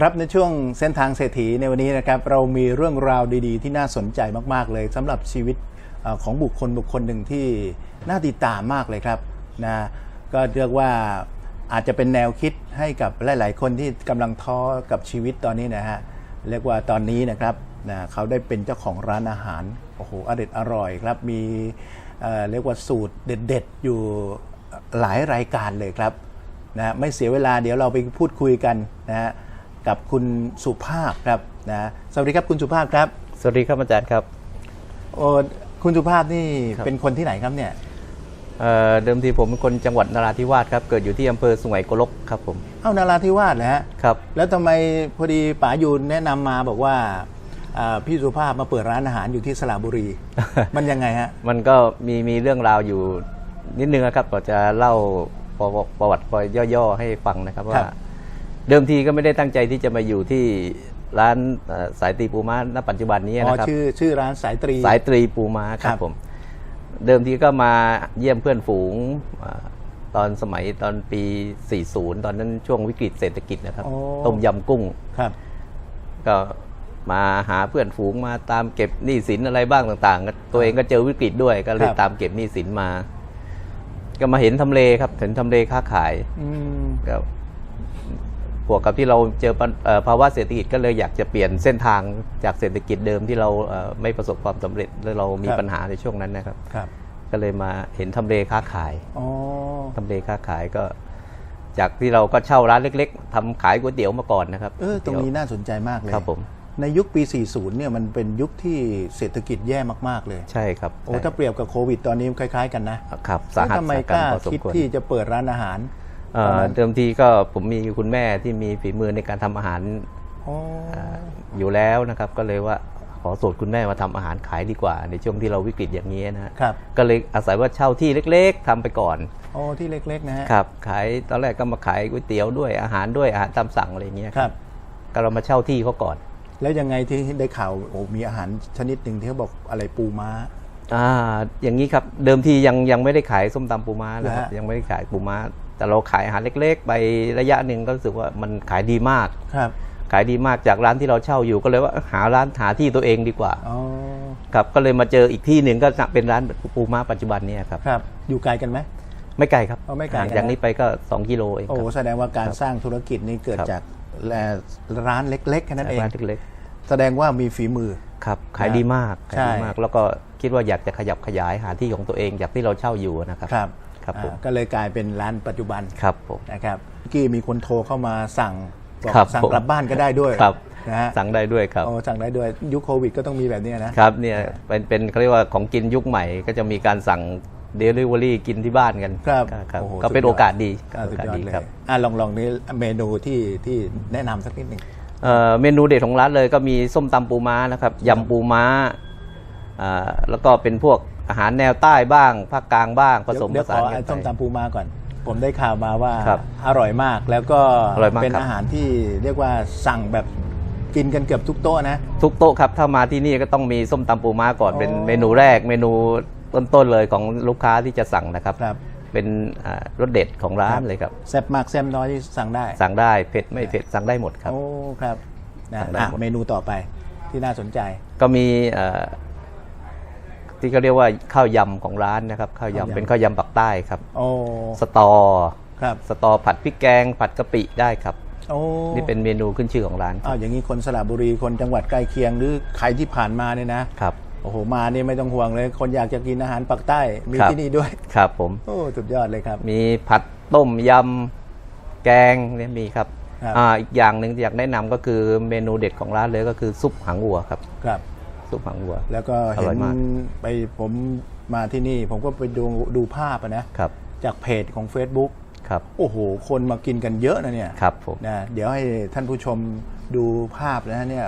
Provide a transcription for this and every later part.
ครับในช่วงเส้นทางเศรษฐีในวันนี้นะครับเรามีเรื่องราวดีๆ ที่น่าสนใจมากๆเลยสำหรับชีวิตของบุคคลบุคคลหนึ่งที่น่าติดตามมากเลยครับนะก็เรียกว่าอาจจะเป็นแนวคิดให้กับหลาย ๆ คนที่กำลังท้อกับชีวิตตอนนี้นะฮะเรียกว่าตอนนี้นะครับนะเขาได้เป็นเจ้าของร้านอาหารโอ้โหอเด็ดอร่อยครับมีเรียกว่าสูตรเด็ด ๆ อยู่หลายรายการเลยครับนะไม่เสียเวลาเดี๋ยวเราไปพูดคุยกันนะฮะ กับคุณสุภาพครับนะสวัสดีครับคุณสุภาพครับ สวัสดีครับอาจารย์ครับโอ้คุณสุภาพนี่ครับเป็นคนที่ไหนครับเนี่ยเอ่อเดิมทีผมเป็นคนจังหวัดนราธิวาสครับ เกิดอยู่ที่อำเภอสุไหงโกลกครับผม เอ้านาราธิวาสนะฮะครับ แล้วทำไมพอดีป๋ายูนแนะนำมาบอกว่าอ่าพี่สุภาพมาเปิดร้านอาหารอยู่ที่สระบุรี มันยังไงฮะ มันก็มีมีเรื่องราวอยู่นิดนึงนะครับก็จะเล่าประวัติประวัติย่อๆให้ฟังนะครับครัว่าบ เดิมทีก็ไม่ได้ตั้งใจที่จะมาอยู่ที่ร้านเอ่อสายตรีปูม้าณปัจจุบันนี้อ๋อนะครับชื่อชื่อร้านสายตรีสายตรีปูม้าคครัรับบผม เดิมทีก็มาเยี่ยมเพื่อนฝูงอ่าตอนสมัยตอนปี 40 ตอนนั้นช่วงวิกฤตเศรษฐกิจนะครับโอ้ต้มยำกุ้งครับ ก็มาหาเพื่อนฝูงมาตามเก็บหนี้สินอะไรบ้างต่างๆก็ตัวเองก็เจอวิกฤตด้วยก็เลยครับตามเก็บหนี้สินมา ก็มาเห็นทำเลครับเห็นทำเลค้าขายอืมก็ บวกกับที่เราเจอปัญเอ่อภาวะเศรษฐกิจก็เลยอยากจะเปลี่ยนเส้นทางจากเศรษฐกิจเดิมที่เราเอ่อไม่ประสบความสำเร็จแล้วเรามีปัญหาในช่วงนั้นนะครับครับก็เลยมาเห็นทำเลค้าขายอ๋อทำเลค้าขายก็ จากที่เราก็เช่าร้านเล็ก ๆทำขายก๋วยเตี๋ยวมาก่อนนะครับเออตรงนี้น่าสนใจมากเลยครับผมในยุคปี 40 เนี่ยมันเป็นยุคที่เศรษฐกิจแย่มาก ๆ เลย ใช่ครับ โอ้ถ้าเปรียบกับโควิดตอนนี้คล้าย ๆ กันนะครับสาหัสแล้วทำไมสกล้าพอสมคิดควรที่จะเปิดร้านอาหาร เอ่อตอนนั้นเดิมทีก็ผมมีคุณแม่ที่มีฝีมือในการทำอาหารอ๋ออ่าอยู่แล้วนะครับ ก็เลยว่าขอสูตรคุณแม่มาทำอาหารขายดีกว่า ในช่วงที่เราวิกฤตอย่างนี้นะฮะครับก็เลยอาศัยว่าเช่าที่เล็ก ๆทำไปก่อนโอ้ที่เล็กๆนะฮะครับขายตอนแรกก็มาขายก๋วยเตี๋ยวด้วยอาหารด้วยอาหารตามสั่งอะไรอย่างเงี้ยครับ ก็เรามาเช่าที่เขาก่อน แล้วยังไงที่ได้ข่าวโอ้มีอาหารชนิดหนึ่งที่เขาบอกอะไรปูม้าอ่าอย่างนี้ครับเดิมทียังยังไม่ได้ขายส้มตำปูม้านะครับนะฮะยังไม่ได้ขายปูม้า แต่เราขายอาหารเล็ก ๆ ไประยะหนึ่งก็รู้สึกว่ามันขายดีมากครับ ขายดีมากจากร้านที่เราเช่าอยู่ก็เลยว่าหาร้านหาที่ตัวเองดีกว่าอ๋อครับก็เลยมาเจออีกที่หนึ่งก็เป็นร้านปูม้าปัจจุบันเนี่ยครับครับ อยู่ไกลกันไหมไม่ไกลครับอ๋อไม่ไกลห่างนะจากนี้ไปก็ 2 กิโลเองโอ้ครับแสดงว่าการสร้างธุรกิจนี้เกิดครับจากแลร้านเล็กๆแค่นั้นเองร้านเล็กแสดงว่ามีฝีมือๆครับขายดีมากขายใช่ดีมาก แล้วก็คิดว่าอยากจะขยับขยายหาที่ของตัวเองจากที่เราเช่าอยู่นะครับ ครับครับผม อ่าก็เลยกลายเป็นร้านปัจจุบันครับผม นะครับเมื่อกี้มีคนโทรเข้ามาสั่งบอกครับสั่งผมกลับบ้านก็ได้ด้วยครับ นะฮะสั่งได้ด้วยครับ โอ้สั่งได้ด้วยยุคโควิดก็ต้องมีแบบนี้นะ ครับเนี่ยเป็นเป็นเขาเรียกว่าของกินยุคใหม่ก็จะมีการสั่งเดลิเวอรี่กินที่บ้านกันครับครับโอ้โหก็เป็นสุดยอด โอกาสดีอ่าโอสุดกาสยอดดีเลยครับอะลองลองนี้เมนูที่ที่แนะนำสักนิดหนึ่ง เอ่อเมนูเด็ดของร้านเลยก็มีส้มตำปูม้านะครับยำปูม้าอ่าแล้วก็เป็นพวก อาหารแนวใต้บ้างภาคกลางบ้างผสมเดี๋ผยวขสานอกัไอ้นไปส้มตำปูมาก่อน ผมได้ข่าวมาว่าครับอร่อยมากแล้วก็อร่อยมากเป็นครับ อาหารที่เรียกว่าสั่งแบบกินกันเกือบทุกโต๊ะนะ ทุกโต๊ะครับ ถ้ามาที่นี่ก็ต้องมีส้มตำปูม้าก่อนอ๋อเป็นเมนูแรกเมนูต้นๆเลยของลูกค้าที่จะสั่งนะครับ ครับ เป็นอ่ารสเด็ดของร้านเลยครับ แซ่บมากแซ่บน้อยที่สั่งได้ สั่งได้เผ็ดไม่เผ็ดสั่งได้หมดครับ โอ้ ครับนะสั่งได้อะหมด เมนูต่อไปที่น่าสนใจ ก็มีเอ่อ ที่เขาเรียกว่าข้าวยำของร้านนะครับข้าวยข้าวยำำเป็นข้าวยำปักใต้ครับโอ้สตอครับสตอผัดพริกแกง ผัดกะปิได้ครับโอ้นี่เป็นเมนูขึ้นชื่อของร้านอ้าวอย่างนี้คนสระบุรีคนจังหวัดใกล้เคียงหรือใครที่ผ่านมาเนี่ยนะครับโอ้โหมานี่ไม่ต้องห่วงเลย คนอยากจะกินอาหารปักใต้มีครับที่นี่ด้วยครับผมโอ้สุดยอดเลยครับ มีผัดต้มยำแกงเนี่ยมีครับครับอ่าอีกอย่างหนึ่งที่อยากแนะนำก็คือเมนูเด็ดของร้านเลยก็คือซุปหางวัวครับครับ ซุปหางวัว แล้วก็อเห็ร่อนยมากไปผมมาที่นี่ ผมก็ไปดูดูภาพอะนะครับจากเพจของ Facebook ครับโอ้โห คนมากินกันเยอะนะเนี่ยครับผมนะเดี๋ยวให้ท่านผู้ชมดูภาพนะฮะเนี่ย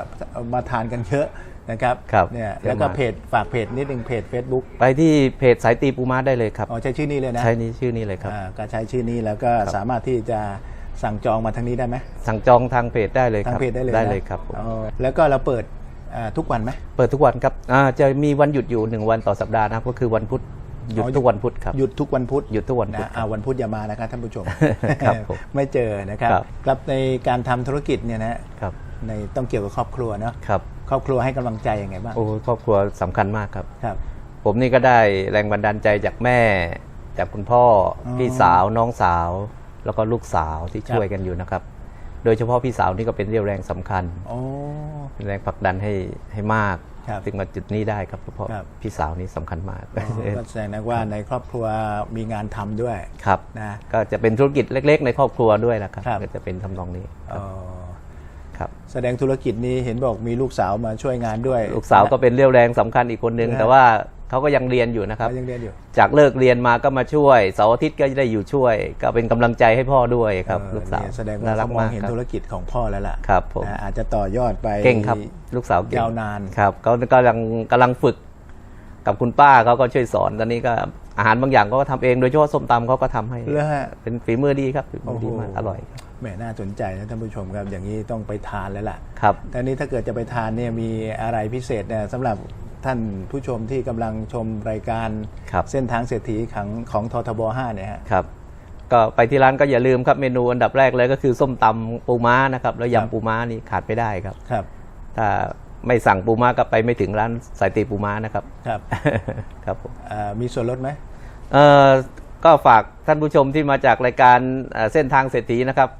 มาทานกันเยอะนะครับครับเนี่ยเยอะแล้วก็มากเพจฝากเพจนิดหนึ่งเพจ Facebook ไปที่เพจสายตีปูม้าได้เลยครับอ๋อใช้ชื่อนี้เลยนะใช้นี้ชื่อนี้เลยครับอ่าก็ใช้ชื่อนี้แล้วก็ครับสามารถที่จะสั่งจองมาทางนี้ได้ไหมสั่งจองทางเพจได้เลยคทางรับเพจได้เลยได้นะเลยครับผมอ๋อแล้วก็เราเปิดอ่า ทุกวันไหมเปิดทุกวันครับอ่าจะมีวันหยุดอยู่หนึ่งวันต่อสัปดาห์นะครับก็คือวันพุธหยุดอ๋อทุกวันพุธครับหยุดทุกวันพุธหยุดทุกวันพุธนะอ่าวันพุธอย่ามานะครับท่านผู้ชมครับผมไม่เจอนะครับครับครับในการทำธุรกิจเนี่ยนะครับในต้องเกี่ยวกับครอบครัวเนาะครับครอบครัวให้กำลังใจยังไงบ้างโอ้ครอบครัวสำคัญมากครับครับ ผมนี่ก็ได้แรงบันดาลใจจากแม่ จากคุณพ่อออพี่สาวน้องสาว แล้วก็ลูกสาวที่ครับช่วยกันอยู่นะครับ โดยเฉพาะพี่สาวนี่ก็เป็นเรี่ยวแรงสำคัญโอ้เป็นแรงผลักดันให้ให้มากครับถึงมาจุดนี้ได้ครับเพราะครับพี่สาวนี่สำคัญมากก็แสดงว่าในครอบครัวมีงานทำด้วยครับนะก็จะเป็นธุรกิจเล็ก ๆ ในครอบครัวด้วยนะครับครับก็จะเป็นทำนองนี้เอ่อครับแสดงธุรกิจนี้เห็นบอกมีลูกสาวมาช่วยงานด้วย ลูกสาวก็เป็นเรี่ยวแรงสำคัญอีกคนนึงนะแต่ว่า เขาก็ยังเรียนอยู่นะครับเขายังเรียนอยู่ จากเลิกเรียนมาก็มาช่วยเสาร์อาทิตย์ก็ได้อยู่ช่วย ก็เป็นกำลังใจให้พ่อด้วยครับเออลูกสาวเนี่ยแสดงว่าน่ารัเขากมองมากเห็นครับธุรกิจของพ่อแล้วล่ะครับผมนะอาจจะต่อยอดไปเก่งครับลูกสาวเก่งยาวนานครับเขากำลังกำลังฝึกกับคุณป้าเขาก็ช่วยสอนตอนนี้ก็อาหารบางอย่างเขาก็ทำเองโดยเฉพาะส้มตำเขาก็ทำให้แล้วฮะเป็นฝีมือดีครับฝีมือดีมากโอ้โหอร่อยครับแหมน่าสนใจนะท่านผู้ชมครับอย่างนี้ต้องไปทานแล้วล่ะครับแต่นี้ถ้าเกิดจะไปทานเนี่ยมีอะไรพิเศษเนี่ยสำหรับ ท่านผู้ชมที่กำลังชมรายการครับ เส้นทางเศรษฐีของของททบ5เนี่ยฮะ ครับ ก็ไปที่ร้านก็อย่าลืมครับเมนูอันดับแรกเลยก็คือส้มตำปูม้านะครับ แล้วครับ ยำปูม้านี่ขาดไม่ได้ครับ ครับถ้าไม่สั่งปูม้าก็ไปไม่ถึงร้านสายตีปูม้านะครับ ครับครับผมอ่ามีส่วนลดไหม เอ่อก็ฝากท่านผู้ชมที่มาจากรายการเอ่อเส้นทางเศรษฐีนะครับ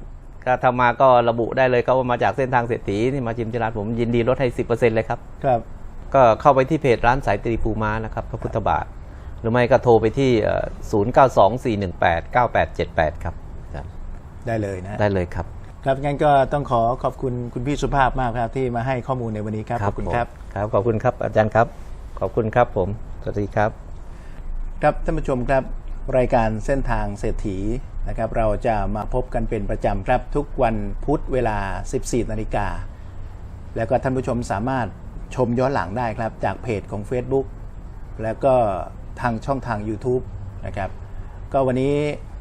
ก็ทำมาก็ระบุได้เลยครับว่ามาจากเส้นทางเศรษฐีที่มาชิมที่ร้านผมยินดีลดให้ 10%เลยครับ ครับ ก็เข้าไปที่เพจร้านสายตรีปูม้านะครับพระพุทธบาท หรือไม่ก็โทรไปที่เอ่อ0924189878ครับครับได้เลยนะได้เลยครับ ครับงั้นก็ต้องขอขอบคุณคุณพี่สุภาพมากครับที่มาให้ข้อมูลในวันนี้ครับขอบคุณผมครับครับ ขอบคุณครับอาจารย์ครับ ขอบคุณครับผม สวัสดีครับ ครับท่านผู้ชมครับรายการเส้นทางเศรษฐีนะครับเราจะมาพบกันเป็นประจำครับทุกวันพุธเวลา 14 นาฬิกา แล้วก็ท่านผู้ชมสามารถ ชมย้อนหลังได้ครับ จากเพจของ Facebook แล้วก็ทางช่องทาง YouTube นะครับ ก็วันนี้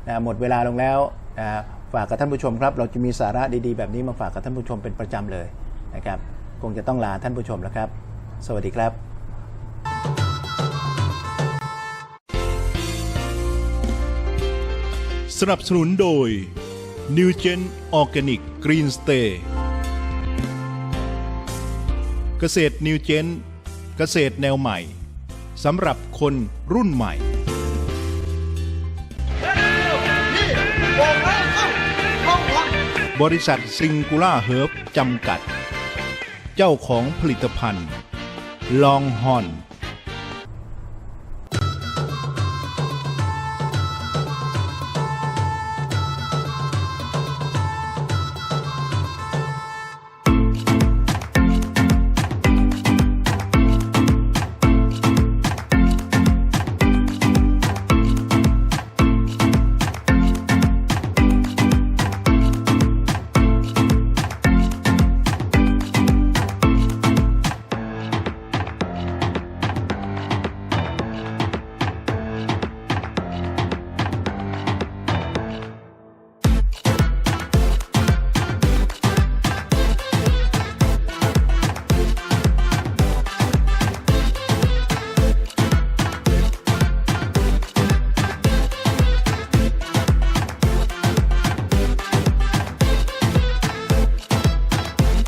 นะหมดเวลาลงแล้วนะฝากกับท่านผู้ชมครับ เราจะมีสาระดีๆ แบบนี้มาฝากกับท่านผู้ชมเป็นประจำเลยนะครับ คงจะต้องลาท่านผู้ชมแล้วครับ สวัสดีครับสนับสนุนโดย New Gen Organic Green Stay เกษตรนิวเจนเกษตรแนวใหม่สำหรับคนรุ่นใหม่บริษัทซิงคูล่าเฮิร์บจำกัด เจ้าของผลิตภัณฑ์ ลองฮอน